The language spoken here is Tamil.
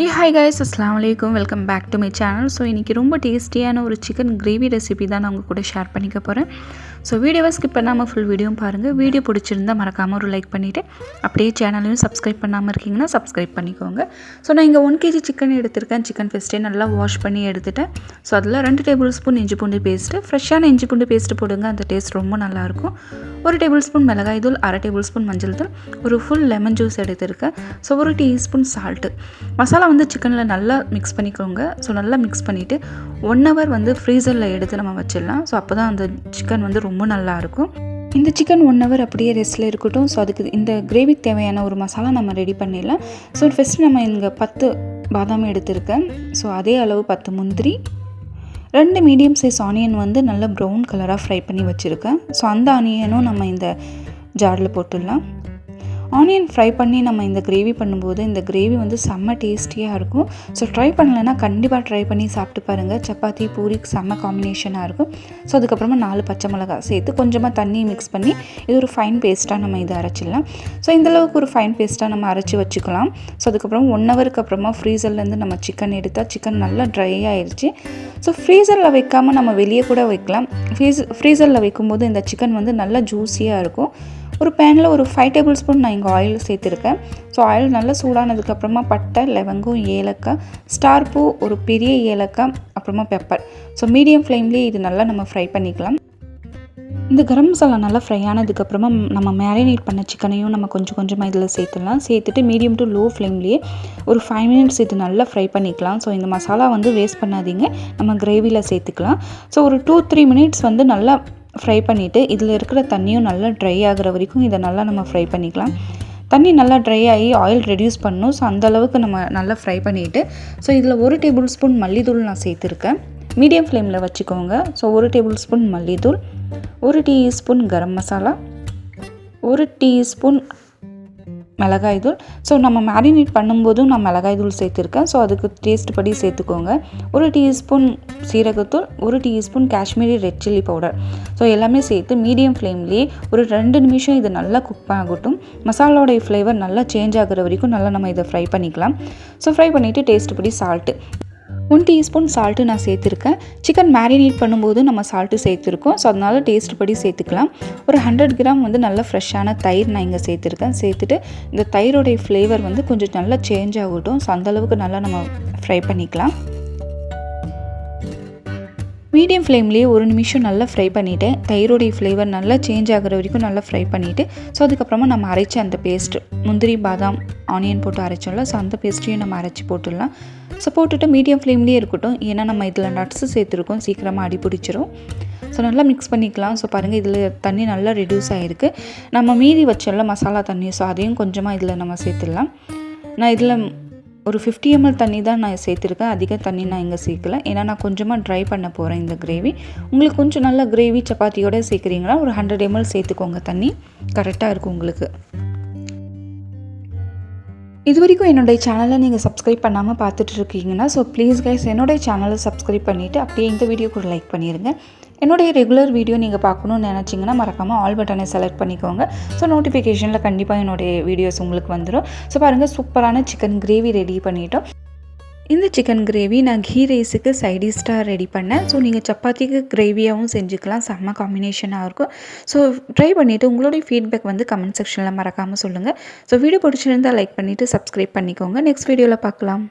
ஏ ஹாய் கைஸ் அஸ்லாம் வலைக்கம் welcome back to my channel so இன்றைக்கி ரொம்ப டேஸ்டியான ஒரு சிக்கன் கிரேவி ரெசிபி தான் நான் உங்கள் கூட ஷேர் பண்ணிக்க போகிறேன் ஸோ வீடியோவை ஸ்கிப் பண்ணாமல் ஃபுல் வீடியோவும் பாருங்கள் வீடியோ பிடிச்சிருந்தால் மறக்காமல் ஒரு லைக் பண்ணிவிட்டு அப்படியே சேனலையும் சப்ஸ்கிரைப் பண்ணாமல் இருக்கீங்கன்னா சப்ஸ்கிரைப் பண்ணிக்கோங்க. ஸோ நான் இங்கே ஒன் கேஜி சிக்கன் எடுத்திருக்கேன். சிக்கன் ஃபஸ்ட்டே நல்லா வாஷ் பண்ணி எடுத்துட்டேன். ஸோ அதில் ரெண்டு டேபிள் ஸ்பூன் இஞ்சி பூண்டு பேஸ்ட்டு ஃப்ரெஷ்ஷான இஞ்சி பூண்டு பேஸ்ட்டு போடுங்க. அந்த டேஸ்ட் ரொம்ப நல்லாயிருக்கும். ஒரு டேபிள் ஸ்பூன் மிளகாய் தூள் அரை டேபிள் ஸ்பூன் மஞ்சள் தூள் ஒரு ஃபுல் லெமன் ஜூஸ் எடுத்திருக்கேன். ஸோ ஒரு டீஸ்பூன் சால்ட்டு மசாலா வந்து சிக்கனில் நல்லா மிக்ஸ் பண்ணிக்கோங்க. ஸோ நல்லா மிக்ஸ் பண்ணிவிட்டு ஒன் ஹவர் வந்து ஃப்ரீசரில் எடுத்து நம்ம வச்சிடலாம். ஸோ அப்போ தான் அந்த சிக்கன் வந்து ரொம்ப நல்லாயிருக்கும். இந்த சிக்கன் ஒன் ஹவர் அப்படியே ரெஸ்ட்டில் இருக்கட்டும். ஸோ அதுக்கு இந்த கிரேவிக்கு தேவையான ஒரு மசாலா நம்ம ரெடி பண்ணிடலாம். ஸோ ஃபஸ்ட்டு நம்ம இங்கே பத்து பாதாம் எடுத்திருக்கேன். ஸோ அதே அளவு பத்து முந்திரி. ரெண்டு மீடியம் சைஸ் ஆனியன் வந்து நல்லா ப்ரௌன் கலராக ஃப்ரை பண்ணி வச்சுருக்கேன். ஸோ அந்த ஆனியனும் நம்ம இந்த ஜாரில் போட்டுடலாம். ஆனியன் ஃப்ரை பண்ணி நம்ம இந்த கிரேவி பண்ணும்போது இந்த கிரேவி வந்து செம்ம டேஸ்டியாக இருக்கும். ஸோ ட்ரை பண்ணலைன்னா கண்டிப்பாக ட்ரை பண்ணி சாப்பிட்டு பாருங்கள் சப்பாத்தி பூரிக்கு செம்ம காம்பினேஷனாக இருக்கும். ஸோ அதுக்கப்புறமா நாலு பச்சை மிளகா சேர்த்து கொஞ்சமாக தண்ணி மிக்ஸ் பண்ணி இது ஒரு ஃபைன் பேஸ்ட்டாக நம்ம இதை அரைச்சிடலாம். ஸோ இந்தளவுக்கு ஒரு ஃபைன் பேஸ்ட்டாக நம்ம அரைச்சி வச்சுக்கலாம். ஸோ அதுக்கப்புறம் ஒன் ஹவருக்கு அப்புறமா ஃப்ரீசர்லேருந்து நம்ம சிக்கன் எடுத்தால் சிக்கன் நல்லா ட்ரை ஆயிடுச்சு ஸோ ஃப்ரீசரில் வைக்காமல் நம்ம வெளியே கூட வைக்கலாம். ஃப்ரீஸ் ஃப்ரீசரில் வைக்கும்போது இந்த சிக்கன் வந்து நல்லா ஜூஸியாக இருக்கும். ஒரு பேனில் ஒரு ஃபைவ் டேபிள் ஸ்பூன் நான் இங்கே ஆயில் சேர்த்துருக்கேன். ஸோ ஆயில் நல்லா சூடானதுக்கப்புறமா பட்டை லவங்கம் ஏலக்காய் ஸ்டார் பூ ஒரு பெரிய ஏலக்காய் அப்புறமா பெப்பர் ஸோ மீடியம் ஃப்ளேம்லேயே இது நல்லா நம்ம ஃப்ரை பண்ணிக்கலாம். இந்த கரம் மசாலா நல்லா ஃப்ரை ஆனதுக்கப்புறமா நம்ம மேரினேட் பண்ண சிக்கனையும் நம்ம கொஞ்சம் கொஞ்சமாக இதில் சேர்த்துடலாம். சேர்த்துட்டு மீடியம் டு லோ ஃப்ளேம்லேயே ஒரு ஃபைவ் மினிட்ஸ் இது நல்லா ஃப்ரை பண்ணிக்கலாம். ஸோ இந்த மசாலா வந்து வேஸ்ட் பண்ணாதீங்க. நம்ம கிரேவியில் சேர்த்துக்கலாம். ஸோ ஒரு டூ த்ரீ மினிட்ஸ் வந்து நல்லா ஃப்ரை பண்ணிவிட்டு இதில் இருக்கிற தண்ணியும் நல்லா ட்ரை ஆகிற வரைக்கும் இதை நல்லா நம்ம ஃப்ரை பண்ணிக்கலாம். தண்ணி நல்லா ட்ரை ஆகி ஆயில் ரெடியூஸ் பண்ணணும். ஸோ அந்தளவுக்கு நம்ம நல்லா ஃப்ரை பண்ணிவிட்டு ஸோ இதில் ஒரு டேபிள் ஸ்பூன் மல்லித்தூள் நான் சேர்த்துருக்கேன். மீடியம் ஃப்ளேமில் வச்சுக்கோங்க. ஸோ ஒரு டேபிள் ஸ்பூன் மல்லித்தூள் ஒரு டீஸ்பூன் கரம் மசாலா ஒரு டீஸ்பூன் மிளகாய் தூள் ஸோ நம்ம மேரினேட் பண்ணும்போதும் நான் மிளகாய் தூள் சேர்த்துருக்கேன். ஸோ அதுக்கு டேஸ்ட் படி சேர்த்துக்கோங்க. ஒரு டீஸ்பூன் சீரகத்தூள் ஒரு teaspoon Kashmiri red chilli powder so எல்லாமே சேர்த்து மீடியம் ஃப்ளேம்லேயே ஒரு ரெண்டு நிமிஷம் இது நல்லா குக் ஆகட்டும். மசாலாவோடைய ஃப்ளேவர் நல்லா சேஞ்ச் ஆகிற வரைக்கும் நல்லா நம்ம இதை ஃப்ரை பண்ணிக்கலாம். ஸோ ஃப்ரை பண்ணிவிட்டு டேஸ்ட் படி சால்ட்டு ஒன் டீஸ்பூன் சால்ட்டு நான் சேர்த்துருக்கேன். சிக்கன் மேரினேட் பண்ணும்போது நம்ம சால்ட்டு சேர்த்துருக்கோம். ஸோ அதனால் டேஸ்ட் படி சேர்த்துக்கலாம். ஒரு ஹண்ட்ரட் கிராம் வந்து நல்ல ஃப்ரெஷ்ஷான தயிர் நான் இங்கே சேர்த்துருக்கேன். சேர்த்துட்டு இந்த தயிரோடைய ஃப்ளேவர் வந்து கொஞ்சம் நல்லா சேஞ்ச் ஆகட்டும். ஸோ அந்தளவுக்கு நல்லா நம்ம ஃப்ரை பண்ணிக்கலாம். மீடியம் ஃப்ளேம்லேயே ஒரு நிமிஷம் நல்லா ஃப்ரை பண்ணிவிட்டேன் தயிரோடைய ஃப்ளேவர் நல்லா சேஞ்ச் ஆகிற வரைக்கும் நல்லா ஃப்ரை பண்ணிவிட்டு ஸோ அதுக்கப்புறமா நம்ம அரைச்ச அந்த பேஸ்ட் முந்திரி பாதாம் ஆனியன் போட்டு அரைச்சோம்ல ஸோ அந்த பேஸ்ட்டையும் நம்ம அரைச்சி போட்டுடலாம். ஸோ போட்டுட்டு மீடியம் ஃப்ளேம்லேயே இருக்கட்டும். ஏன்னா நம்ம இதில் நட்ஸு சேர்த்துருக்கோம். சீக்கிரமாக அடி பிடிச்சிரும். ஸோ நல்லா மிக்ஸ் பண்ணிக்கலாம். ஸோ பாருங்கள் இதில் தண்ணி நல்லா ரெடியூஸ் ஆகிருக்கு நம்ம மீதி வச்சோம்ல மசாலா தண்ணி. ஸோ அதையும் கொஞ்சமாக இதில் நம்ம சேர்த்துடலாம். நான் இதில் ஒரு ஃபிஃப்டி எம்எல் தண்ணி தான் நான் சேர்த்துருக்கேன். அதிக தண்ணி நான் இங்கே சேர்க்கல. ஏன்னா நான் கொஞ்சமாக ட்ரை பண்ண போகிறேன் இந்த கிரேவி உங்களுக்கு கொஞ்சம் நல்ல கிரேவி சப்பாத்தியோடு சேர்க்குறீங்கன்னா ஒரு ஹண்ட்ரட் எம்எல் சேர்த்துக்கோங்க தண்ணி. கரெக்டாக இருக்கும் உங்களுக்கு. இது வரைக்கும் என்னுடைய சேனலை நீங்கள் சப்ஸ்கிரைப் பண்ணாமல் பார்த்துட்டு இருக்கீங்கன்னா ஸோ ப்ளீஸ் கைஸ் என்னுடைய சேனலை சப்ஸ்கிரைப் பண்ணிவிட்டு அப்படியே இந்த வீடியோ கூட லைக் பண்ணிடுங்க என்னுடைய ரெகுலர் வீடியோ நீங்கள் பார்க்கணுன்னு நினச்சிங்கன்னா மறக்காமல் ஆல் பட்டனை செலக்ட் பண்ணிக்கோங்க. ஸோ நோட்டிஃபிகேஷனில் கண்டிப்பாக என்னுடைய வீடியோஸ் உங்களுக்கு வந்துடும் ஸோ பாருங்கள் சூப்பரான சிக்கன் கிரேவி ரெடி பண்ணிட்டோம். இந்த சிக்கன் கிரேவி நான் கீ ரைஸுக்கு சைடிஷ்டாக ரெடி பண்ணேன். ஸோ நீங்கள் சப்பாத்திக்கு கிரேவியாகவும் செஞ்சுக்கலாம். செம்ம காம்பினேஷனாக இருக்கும். ஸோ ட்ரை பண்ணிவிட்டு உங்களுடைய ஃபீட்பேக் வந்து கமெண்ட் செக்ஷனில் மறக்காமல் சொல்லுங்கள் ஸோ வீடியோ பிடிச்சிருந்தால் லைக் பண்ணிவிட்டு சப்ஸ்கிரைப் பண்ணிக்கோங்க. நெக்ஸ்ட் வீடியோவில் பார்க்கலாம்.